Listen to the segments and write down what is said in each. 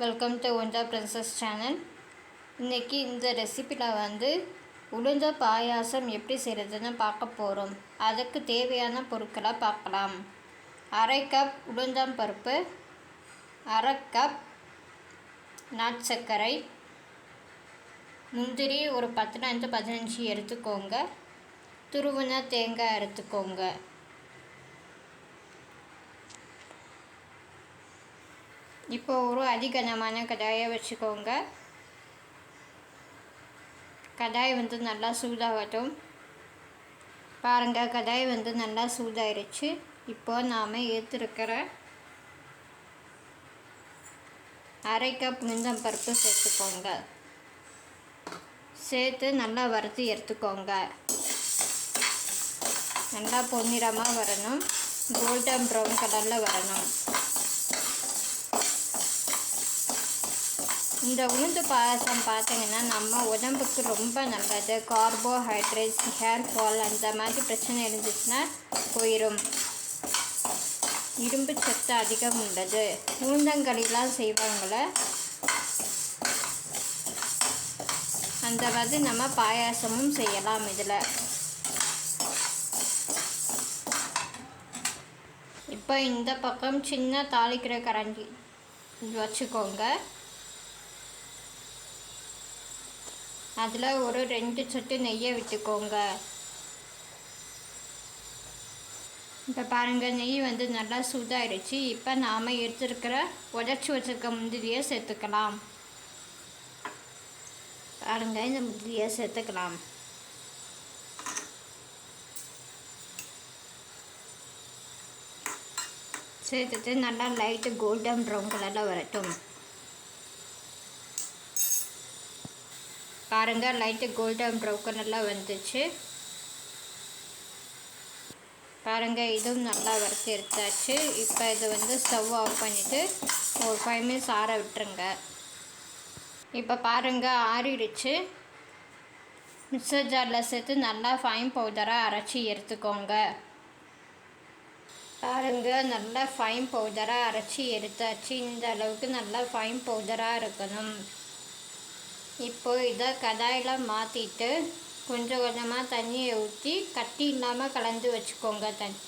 Welcome to ஒண்டா princess channel இன்றைக்கி இந்த ரெசிப்பியில் வந்து உளுந்த பாயாசம் எப்படி செய்கிறதுன்னு பார்க்க போகிறோம் அதுக்கு தேவையான பொருட்களை பார்க்கலாம். அரை கப் உளுந்தம் பருப்பு அரை கப் நாட்சர்க்கரை முந்திரி ஒரு பத்துலேருந்து பதினஞ்சு எடுத்துக்கோங்க. துருவின தேங்காய் எடுத்துக்கோங்க. இப்போ ஒரு அதிகனமான கடாயை வச்சுக்கோங்க. கடாய் வந்து நல்லா சூடாகட்டும். பாருங்கள் கடாய் வந்து நல்லா சூடாயிருச்சு. இப்போ நாம் ஏற்றிருக்கிற அரை கப் மிந்தம் பருப்பு சேர்த்துக்கோங்க. சேர்த்து நல்லா வறுத்து எடுத்துக்கோங்க. நல்லா பொன்னிறமாக வரணும். கோல்டன் ப்ரௌன் கலரில் வரணும். இந்த உளுந்து பாயாசம் பார்த்தீங்கன்னா நம்ம உடம்புக்கு ரொம்ப நல்லது. கார்போஹைட்ரேட்ஸ் ஹேர் ஃபால் அந்த மாதிரி பிரச்சனை இருந்துச்சுன்னா போயிடும் இரும்பு சத்து அதிகம் உள்ளது. உளுந்தங்களிலாம் செய்வாங்கள அந்த மாதிரி நம்ம பாயாசமும் செய்யலாம் இதில். இப்போ இந்த பக்கம் சின்ன தாளிக்கிற கரண்டி வச்சுக்கோங்க. அதில் ஒரு ரெண்டு சொட்டு நெய்யை விட்டுக்கோங்க. இப்போ பாருங்கள் நெய் வந்து நல்லா சூடாயிடுச்சு இப்போ நாம் எடுத்துருக்கிற உடச்சி வச்சுருக்க முந்திரியை சேர்த்துக்கலாம். பாருங்கள் இந்த முந்திரியை சேர்த்துக்கலாம். சேர்த்துட்டு நல்லா லைட்டு கோல்டன் ப்ரௌன் கலரில் வரட்டும். பாருங்கள் லைட்டு கோல்டன் ப்ரௌன் கலரில் வந்துச்சு. பாருங்கள் இதுவும் நல்லா வறுத்து எடுத்தாச்சு. இப்போ இது வந்து ஸ்டவ் ஆஃப் பண்ணிவிட்டு ஒரு ஃபைவ் மினிட்ஸ் ஆற விட்டுருங்க. இப்போ பாருங்கள் ஆறிடுச்சு. மிக்சர் ஜாரில் சேர்த்து நல்லா ஃபைன் பவுடராக அரைச்சி எடுத்துக்கோங்க. பாருங்கள் நல்லா ஃபைன் பவுடராக அரைச்சி எடுத்தாச்சு. இந்த அளவுக்கு நல்லா ஃபைன் பவுடராக இருக்கணும். இப்போ இதை கடாயில் மாற்றிட்டு கொஞ்சம் கொஞ்சமாக தண்ணியை ஊற்றி கட்டி இல்லாமல் கலந்து வச்சுக்கோங்க தண்ணி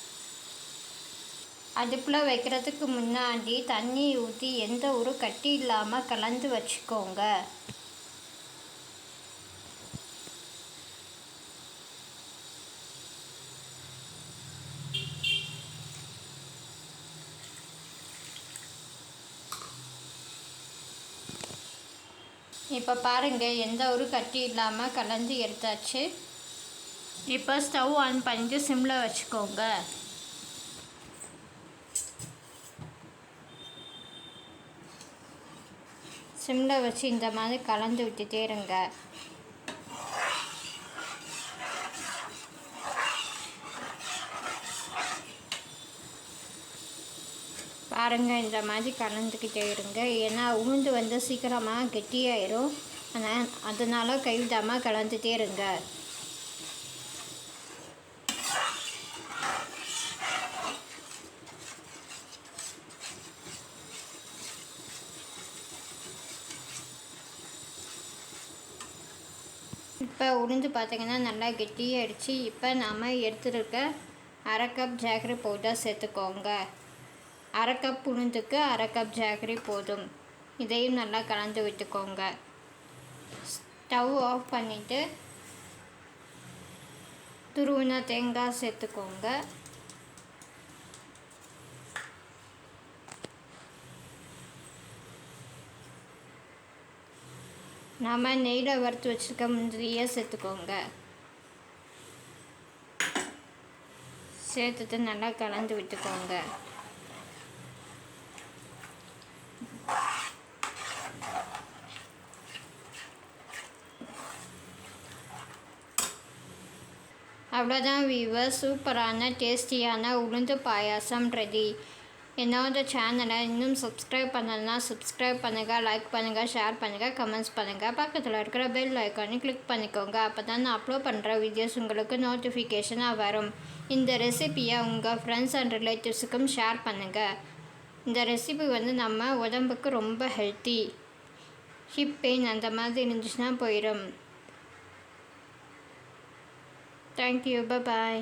அடுப்பில் வைக்கிறதுக்கு முன்னாடி தண்ணி ஊற்றி எந்த ஒரு கட்டி இல்லாமல் கலந்து வச்சுக்கோங்க. இப்போ பாருங்கள் எந்த ஒரு கட்டி இல்லாமல் கலந்து எடுத்தாச்சு. இப்போ ஸ்டவ் ஆன் பண்ணிட்டு சிம்மில் வச்சுக்கோங்க. சிம்மில் வச்சு இந்த மாதிரி கலந்து விட்டுட்டே இருங்க. பாருங்கள் இந்த மாதிரி கலந்துக்கிட்டே இருங்க. ஏன்னா உளுந்து வந்து சீக்கிரமாக கெட்டியாயிரும். ஆனால் அதனால் கைவிடாமல் கலந்துகிட்டே இருங்க. இப்போ உளுந்து பார்த்திங்கன்னா நல்லா கெட்டியாகிடுச்சு இப்போ நாம் எடுத்துருக்க அரை கப் ஜாகரி பவுடர் சேர்த்துக்கோங்க. அரை கப் உளுந்துக்கு அரை கப் ஜாகரி போதும். இதையும் நல்லா கலந்து விட்டுக்கோங்க. ஸ்டவ் ஆஃப் பண்ணிவிட்டு துருவின தேங்காய் சேர்த்துக்கோங்க. நாம் நெய்யில் வறுத்து வச்சுருக்க முந்திரியை சேர்த்துக்கோங்க. சேர்த்துட்டு நல்லா கலந்து விட்டுக்கோங்க. அவ்வளோதான் வீவர் சூப்பரான டேஸ்டியான உளுந்து பாயாசம் ரெடி என்னோட சேனலை இன்னும் சப்ஸ்கிரைப் பண்ணலன்னா சப்ஸ்கிரைப் பண்ணுங்கள் லைக் பண்ணுங்கள் ஷேர் பண்ணுங்கள் கமெண்ட்ஸ் பண்ணுங்கள் பக்கத்தில் இருக்கிற பெல் ஐக்கானே கிளிக் பண்ணிக்கோங்க. அப்போ தான் நான் அப்லோட் பண்ணுற வீடியோஸ் உங்களுக்கு நோட்டிஃபிகேஷனாக வரும். இந்த ரெசிப்பியை உங்கள் ஃப்ரெண்ட்ஸ் அண்ட் ரிலேட்டிவ்ஸுக்கும் ஷேர் பண்ணுங்கள் இந்த ரெசிபி வந்து நம்ம உடம்புக்கு ரொம்ப ஹெல்த்தி ஹிப் பெயின் அந்த மாதிரி இருந்துச்சுன்னா போயிடும் தேங்க்யூ பாய்